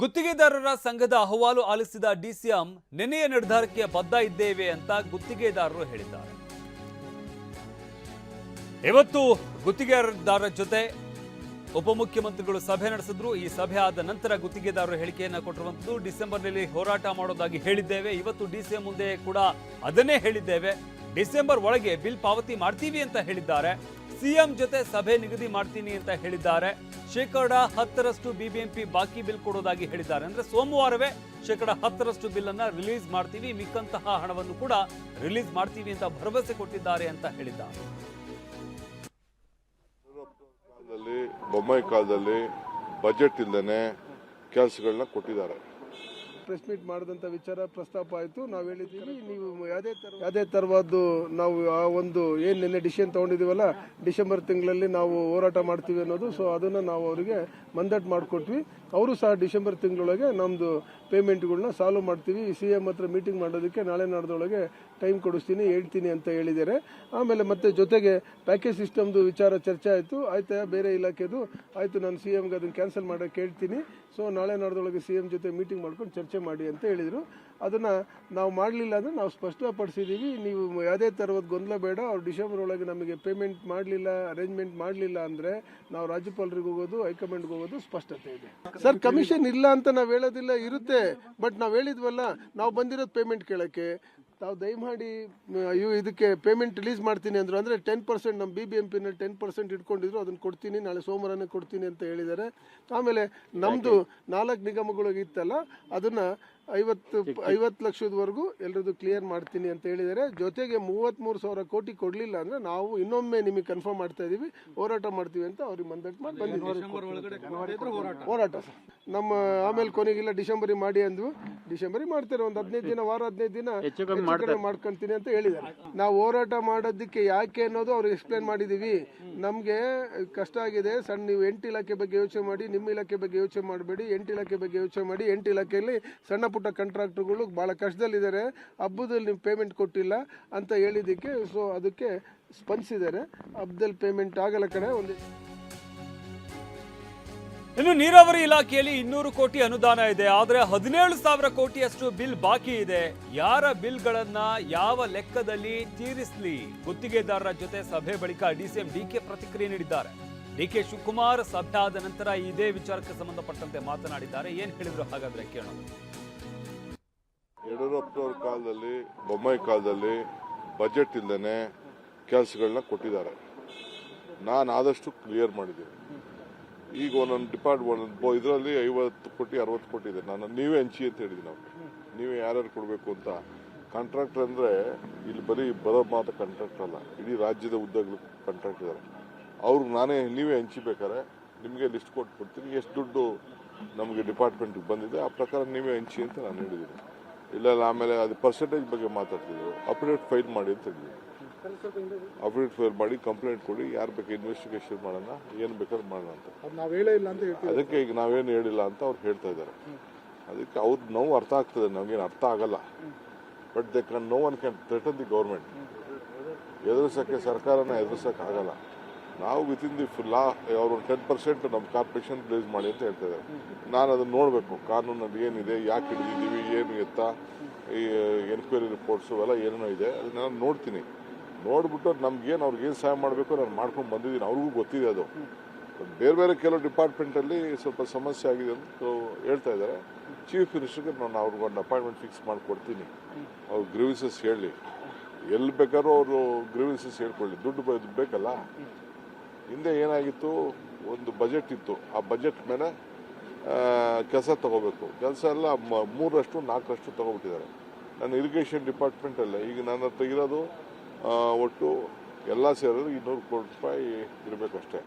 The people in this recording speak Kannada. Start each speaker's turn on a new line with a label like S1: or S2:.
S1: ಗುತ್ತಿಗೆದಾರರ ಸಂಘದ ಅಹವಾಲು ಆಲಿಸಿದ ಡಿಸಿಎಂ ನಿನ್ನೆಯ ನಿರ್ಧಾರಕ್ಕೆ ಬದ್ಧ ಇದ್ದೇವೆ ಅಂತ ಗುತ್ತಿಗೆದಾರರು ಹೇಳಿದ್ದಾರೆ. ಇವತ್ತು ಗುತ್ತಿಗೆದಾರರ ಜೊತೆ ಉಪಮುಖ್ಯಮಂತ್ರಿಗಳು ಸಭೆ ನಡೆಸಿದ್ರು. ಈ ಸಭೆ ಆದ ನಂತರ ಗುತ್ತಿಗೆದಾರರು ಹೇಳಿಕೆಯನ್ನು ಕೊಟ್ಟಿರುವಂತದ್ದು ಡಿಸೆಂಬರ್ನಲ್ಲಿ ಹೋರಾಟ ಮಾಡೋದಾಗಿ ಹೇಳಿದ್ದೇವೆ. ಇವತ್ತು ಡಿಸಿಎಂ ಮುಂದೆ ಕೂಡ ಅದನ್ನೇ ಹೇಳಿದ್ದೇವೆ. ಡಿಸೆಂಬರ್ ಒಳಗೆ ಬಿಲ್ ಪಾವತಿ ಮಾಡ್ತೀವಿ ಅಂತ ಹೇಳಿದ್ದಾರೆ. ಸಿಎಂ ಜೊತೆ ಸಭೆ ನಿಗದಿ ಮಾಡ್ತೀನಿ ಅಂತ ಹೇಳಿದ್ದಾರೆ. ಶೇಕಡ ಹತ್ತರಷ್ಟು ಬಿಬಿಎಂಪಿ ಬಾಕಿ ಬಿಲ್ ಕೊಡೋದಾಗಿ ಹೇಳಿದ್ದಾರೆ. ಅಂದ್ರೆ ಸೋಮವಾರವೇ ಶೇಕಡ ಹತ್ತರಷ್ಟು ಬಿಲ್ ಅನ್ನ ರಿಲೀಸ್ ಮಾಡ್ತೀವಿ. ಮಿಕ್ಕಂತಹ ಹಣವನ್ನು ಕೂಡ ರಿಲೀಸ್ ಮಾಡ್ತೀವಿ ಅಂತ ಭರವಸೆ ಕೊಟ್ಟಿದ್ದಾರೆ ಅಂತ ಹೇಳಿದ್ದಾರೆ.
S2: ಬೊಮ್ಮಾಯಿ ಕಾಲದಲ್ಲಿ ಬಜೆಟ್ ಇಲ್ಲದೆ ಕೆಲಸಗಳನ್ನ ಕೊಟ್ಟಿದ್ದಾರೆ.
S3: ಪ್ರೆಸ್ ಮೀಟ್ ಮಾಡಿದಂಥ ವಿಚಾರ ಪ್ರಸ್ತಾಪ ಆಯಿತು. ನಾವು ಹೇಳಿದ್ದೀವಿ ನೀವು ಯಾವುದೇ ಥರ ಯಾವುದೇ ಥರವಾದ್ದು ನಾವು ಆ ಒಂದು ಏನು ನಿನ್ನೆ ಡಿಸಿಷನ್ ತೊಗೊಂಡಿದ್ದೀವಲ್ಲ ಡಿಸೆಂಬರ್ ತಿಂಗಳಲ್ಲಿ ನಾವು ಹೋರಾಟ ಮಾಡ್ತೀವಿ ಅನ್ನೋದು. ಸೊ ಅದನ್ನು ನಾವು ಅವರಿಗೆ ಮಂದಟ್ ಮಾಡಿಕೊಟ್ವಿ. ಅವರು ಸಹ ಡಿಸೆಂಬರ್ ತಿಂಗಳೊಳಗೆ ನಮ್ಮದು ಪೇಮೆಂಟ್ಗಳನ್ನ ಸಾಲ್ವ್ ಮಾಡ್ತೀವಿ. ಸಿ ಎಂ ಹತ್ರ ಮೀಟಿಂಗ್ ಮಾಡೋದಕ್ಕೆ ನಾಳೆ ನಾಡ್ದೊಳಗೆ ಟೈಮ್ ಕೊಡಿಸ್ತೀನಿ ಹೇಳ್ತೀನಿ ಅಂತ ಹೇಳಿದ್ದಾರೆ. ಆಮೇಲೆ ಮತ್ತೆ ಜೊತೆಗೆ ಪ್ಯಾಕೇಜ್ ಸಿಸ್ಟಮ್ದು ವಿಚಾರ ಚರ್ಚೆ ಆಯಿತು. ಆಯ್ತಾ ಬೇರೆ ಇಲಾಖೆದು? ಆಯಿತು ನಾನು ಸಿ ಎಮ್ಗೆ ಅದನ್ನು ಕ್ಯಾನ್ಸಲ್ ಮಾಡೋಕ್ಕೆ ಹೇಳ್ತೀನಿ ಸೊ ನಾಳೆ ನಾಡ್ದೊಳಗೆ ಸಿ ಎಂ ಜೊತೆ ಮೀಟಿಂಗ್ ಮಾಡ್ಕೊಂಡು ಚರ್ಚೆ ಮಾಡಿ ಅಂತ ಹೇಳಿದರು. ಅದನ್ನು ನಾವು ಮಾಡಲಿಲ್ಲ ಅಂದರೆ ನಾವು ಸ್ಪಷ್ಟಪಡಿಸಿದ್ದೀವಿ ನೀವು ಯಾವುದೇ ಥರದ ಗೊಂದಲ ಬೇಡ. ಅವ್ರು ಡಿಸೆಂಬರ್ ಒಳಗೆ ನಮಗೆ ಪೇಮೆಂಟ್ ಮಾಡಲಿಲ್ಲ, ಅರೇಂಜ್ಮೆಂಟ್ ಮಾಡಲಿಲ್ಲ ಅಂದರೆ ನಾವು ರಾಜ್ಯಪಾಲರಿಗೆ ಹೋಗೋದು, ಹೈಕಮಾಂಡ್ಗೆ ಹೋಗೋದು ಸ್ಪಷ್ಟತೆ ಇದೆ. ಸರ್, ಕಮಿಷನ್ ಇಲ್ಲ ಅಂತ ನಾವು ಹೇಳೋದಿಲ್ಲ, ಇರುತ್ತೆ. ಬಟ್ ನಾವು ಹೇಳಿದ್ವಲ್ಲ, ನಾವು ಬಂದಿರೋದು ಪೇಮೆಂಟ್ ಕೇಳೋಕ್ಕೆ. ತಾವು ದಯಮಾಡಿ ಅಯ್ಯೋ, ಇದಕ್ಕೆ ಪೇಮೆಂಟ್ ರಿಲೀಸ್ ಮಾಡ್ತೀನಿ ಅಂದರು, ಅಂದರೆ ಟೆನ್ ಪರ್ಸೆಂಟ್ ನಮ್ಮ ಬಿ ಬಿ ಎಂ ಪಿನಲ್ಲಿ ಟೆನ್ ಪರ್ಸೆಂಟ್ ಇಟ್ಕೊಂಡಿದ್ರು, ಅದನ್ನು ಕೊಡ್ತೀನಿ, ನಾಳೆ ಸೋಮವಾರನೇ ಕೊಡ್ತೀನಿ ಅಂತ ಹೇಳಿದ್ದಾರೆ. ಆಮೇಲೆ ನಮ್ಮದು ನಾಲ್ಕು ನಿಗಮಗಳು ಇತ್ತಲ್ಲ, ಅದನ್ನು ಐವತ್ತು ಐವತ್ತು ಲಕ್ಷದವರೆಗೂ ಎಲ್ರದ್ದು ಕ್ಲಿಯರ್ ಮಾಡ್ತೀನಿ ಅಂತ ಹೇಳಿದ್ದಾರೆ. ಜೊತೆಗೆ ಮೂವತ್ತ್ಮೂರು ಸಾವಿರ ಕೋಟಿ ಕೊಡಲಿಲ್ಲ ಅಂದರೆ ನಾವು ಇನ್ನೊಮ್ಮೆ ನಿಮಗೆ ಕನ್ಫರ್ಮ್ ಮಾಡ್ತಾ ಇದ್ದೀವಿ ಹೋರಾಟ ಮಾಡ್ತೀವಿ ಅಂತ ಅವ್ರಿಗೆ ಮಂದಟ್ ಮಾಡಿ ಬಂದಿದ್ದೀವಿ. ಹೋರಾಟ. ಸರ್. ನಮ್ಮ ಆಮೇಲೆ ಕೊನೆಗಿಲ್ಲ ಡಿಸೆಂಬರಿ ಮಾಡಿ ಅಂದ್ವು. ಡಿಸೆಂಬರಿ ಮಾಡ್ತಾರೆ ಒಂದು ಹದಿನೈದು ದಿನ ವಾರ ಹದಿನೈದು ದಿನ ಮಾಡ್ಕೊಂತೀನಿ ಅಂತ ಹೇಳಿದ್ದಾರೆ. ನಾವು ಹೋರಾಟ ಮಾಡೋದಕ್ಕೆ ಯಾಕೆ ಅನ್ನೋದು ಅವ್ರಿಗೆ ಎಕ್ಸ್ಪ್ಲೇನ್ ಮಾಡಿದ್ದೀವಿ ನಮಗೆ ಕಷ್ಟ ಆಗಿದೆ. ಸಣ್ಣ ನೀವು ಎಂಟು ಇಲಾಖೆ ಬಗ್ಗೆ ಯೋಚನೆ ಮಾಡಿ ನಿಮ್ಮ ಇಲಾಖೆ ಬಗ್ಗೆ ಯೋಚನೆ ಮಾಡಬೇಡಿ ಎಂಟು ಇಲಾಖೆ ಬಗ್ಗೆ ಯೋಚನೆ ಮಾಡಿ ಎಂಟು ಇಲಾಖೆಯಲ್ಲಿ ಸಣ್ಣ ಪುಟ್ಟ ಕಾಂಟ್ರಾಕ್ಟ್ರುಗಳು ಭಾಳ ಕಷ್ಟದಲ್ಲಿದ್ದಾರೆ. ಹಬ್ಬದಲ್ಲಿ ನೀವು ಪೇಮೆಂಟ್ ಕೊಟ್ಟಿಲ್ಲ ಅಂತ ಹೇಳಿದ್ದಕ್ಕೆ ಸೊ ಅದಕ್ಕೆ ಸ್ಪಂದಿಸಿದ್ದಾರೆ. ಹಬ್ಬದಲ್ಲಿ ಪೇಮೆಂಟ್ ಆಗಲ್ಲ ಕಡೆ ಒಂದು
S1: ಇನ್ನು ನೀರಾವರಿ ಇಲಾಖೆಯಲ್ಲಿ ಇನ್ನೂರು ಕೋಟಿ ಅನುದಾನ ಇದೆ, ಆದರೆ ಹದಿನೇಳು ಸಾವಿರ ಕೋಟಿಯಷ್ಟು ಬಿಲ್ ಬಾಕಿ ಇದೆ. ಯಾರ ಬಿಲ್ಗಳನ್ನ ಯಾವ ಲೆಕ್ಕದಲ್ಲಿ ತೀರಿಸಲಿ? ಗುತ್ತಿಗೆದಾರರ ಜೊತೆ ಸಭೆ ಬಳಿಕ ಡಿಸಿಎಂ ಡಿಕೆ ಪ್ರತಿಕ್ರಿಯೆ ನೀಡಿದ್ದಾರೆ. ಡಿಕೆ ಶಿವಕುಮಾರ್ ಸಭೆ ಆದ ನಂತರ ಇದೇ ವಿಚಾರಕ್ಕೆ ಸಂಬಂಧಪಟ್ಟಂತೆ ಮಾತನಾಡಿದ್ದಾರೆ. ಏನ್ ಹೇಳಿದ್ರು ಹಾಗಾದ್ರೆ ಕೇಳೋಣ.
S2: ಯಡಿಯೂರಪ್ಪನವ್ರ ಕಾಲದಲ್ಲಿ, ಬೊಮ್ಮಾಯಿ ಕಾಲದಲ್ಲಿ ಬಜೆಟ್ ಇಲ್ಲದೇ ಕೆಲಸಗಳನ್ನ ಕೊಟ್ಟಿದ್ದಾರೆ. ನಾನು ಆದಷ್ಟು ಕ್ಲಿಯರ್ ಮಾಡಿದ್ದೀನಿ. ಈಗ ಒಂದೊಂದು ಡಿಪಾರ್ಟ್ ಒಂದೊಂದು ಇದರಲ್ಲಿ ಐವತ್ತು ಕೋಟಿ, ಅರವತ್ತು ಕೋಟಿ ಇದೆ. ನಾನು, ನೀವೇ ಹಂಚಿ ಅಂತ ಹೇಳಿದ್ದೀನಿ ನಾವು ನೀವೇ ಯಾರ್ಯಾರು ಕೊಡಬೇಕು ಅಂತ. ಕಾಂಟ್ರಾಕ್ಟರ್ ಅಂದರೆ ಇಲ್ಲಿ ಬರೀ ಬರೋ ಮಾತ್ರ ಕಾಂಟ್ರಾಕ್ಟರ್ ಅಲ್ಲ. ಇಡೀ ರಾಜ್ಯದ ಉದ್ಯೋಗಗಳು ಕಾಂಟ್ರಾಕ್ಟ್ ಇದ್ದಾರೆ ಅವ್ರಿಗೆ ನಾನೇ, ನೀವೇ ಹಂಚಿಬೇಕಾರೆ ನಿಮಗೆ ಲಿಸ್ಟ್ ಕೊಟ್ಟು ಕೊಡ್ತೀನಿ ಎಷ್ಟು ದುಡ್ಡು ನಮಗೆ ಡಿಪಾರ್ಟ್ಮೆಂಟ್ಗೆ ಬಂದಿದೆ, ಆ ಪ್ರಕಾರ ನೀವೇ ಹಂಚಿ ಅಂತ ನಾನು ಹೇಳಿದ್ದೀನಿ. ಇಲ್ಲ ಆಮೇಲೆ ಅದು ಪರ್ಸೆಂಟೇಜ್ ಬಗ್ಗೆ ಮಾತಾಡ್ತಿದ್ರು. ಅಪ್ಡೇಟ್ ಫೈಲ್ ಮಾಡಿ ಅಂತ ಹೇಳಿದ್ರು. ಅಪ್ಡೇಟ್ ಫೈಲ್ ಮಾಡಿ ಕಂಪ್ಲೇಂಟ್ ಕೊಡಿ ಯಾರು ಬೇಕು ಇನ್ವೆಸ್ಟಿಗೇಷನ್ ಮಾಡೋಣ ಏನು ಬೇಕಾದ್ರೂ ಮಾಡೋಣ ಅಂತ. ಅದಕ್ಕೆ ಈಗ ನಾವೇನು ಹೇಳಿಲ್ಲ ಅಂತ ಅವ್ರು ಹೇಳ್ತಾ ಇದ್ದಾರೆ. ಅದಕ್ಕೆ ಅವ್ರ ನೋವು ಅರ್ಥ ಆಗ್ತದೆ ನಮಗೇನು ಅರ್ಥ ಆಗಲ್ಲ. But they can no one can threaten the government ಎದುರಿಸೋಕ್ಕೆ ಸರ್ಕಾರನ ಎದುರಿಸೋಕೆ ಆಗಲ್ಲ. ನಾವು ವಿತಿನ್ ದಿ ಲಾ ಅವ್ರು ಒಂದು ಟೆನ್ ಪರ್ಸೆಂಟ್ ನಮ್ಮ ಕಾರ್ಪೊರೇಷನ್ ಪ್ಲೇಸ್ ಮಾಡಿ ಅಂತ ಹೇಳ್ತಾ ಇದ್ದಾರೆ ನಾನು ಅದನ್ನು ನೋಡಬೇಕು, ಕಾನೂನಲ್ಲಿ ಏನಿದೆ, ಯಾಕೆ ಹಿಡಿದಿದ್ದೀವಿ, ಏನು ಎತ್ತ, ಈ ಎನ್ಕ್ವೈರಿ ರಿಪೋರ್ಟ್ಸು ಎಲ್ಲ ಏನೇನೋ ಇದೆ, ಅದನ್ನೆಲ್ಲ ನೋಡ್ತೀನಿ. ನೋಡ್ಬಿಟ್ಟು ನಮ್ಗೇನು ಅವ್ರಿಗೆ ಏನು ಸಹಾಯ ಮಾಡಬೇಕು ನಾನು ಮಾಡ್ಕೊಂಡು ಬಂದಿದ್ದೀನಿ, ಅವ್ರಿಗೂ ಗೊತ್ತಿದೆ ಅದು. ಬೇರೆ ಬೇರೆ ಕೆಲವು ಡಿಪಾರ್ಟ್ಮೆಂಟಲ್ಲಿ ಸ್ವಲ್ಪ ಸಮಸ್ಯೆ ಆಗಿದೆ ಅಂತ ಹೇಳ್ತಾ ಇದ್ದಾರೆ. ಚೀಫ್ ಮಿನಿಸ್ಟರ್ಗೆ ನಾನು ಅವ್ರಿಗೆ ಒಂದು ಅಪಾಯಿಂಟ್ಮೆಂಟ್ ಫಿಕ್ಸ್ ಮಾಡಿಕೊಡ್ತೀನಿ. ಅವ್ರು ಗ್ರೀವಿಸಸ್ ಹೇಳಿ. ಎಲ್ಲಿ ಬೇಕಾದ್ರೂ ಅವರು ಗ್ರೀವಿಸಸ್ ಹೇಳ್ಕೊಳ್ಳಿ. ದುಡ್ಡು ಬೇಕಲ್ಲ? ಹಿಂದೆ ಏನಾಗಿತ್ತು? ಒಂದು ಬಜೆಟ್ ಇತ್ತು. ಆ ಬಜೆಟ್ ಮೇಲೆ ಕೆಲಸ ತಗೋಬೇಕು. ಕೆಲಸ ಎಲ್ಲ ಮೂರರಷ್ಟು, ನಾಲ್ಕರಷ್ಟು ತಗೋಬಿಟ್ಟಿದ್ದಾರೆ. ನಾನು ಇರಿಗೇಷನ್ ಡಿಪಾರ್ಟ್ಮೆಂಟಲ್ಲೇ ಈಗ ನನ್ನ ಹತ್ರ ಒಟ್ಟು ಎಲ್ಲ ಸೇರಿದ್ರು ಇನ್ನೂರು ಕೋಟಿ ರೂಪಾಯಿ ಇರಬೇಕಷ್ಟೇ.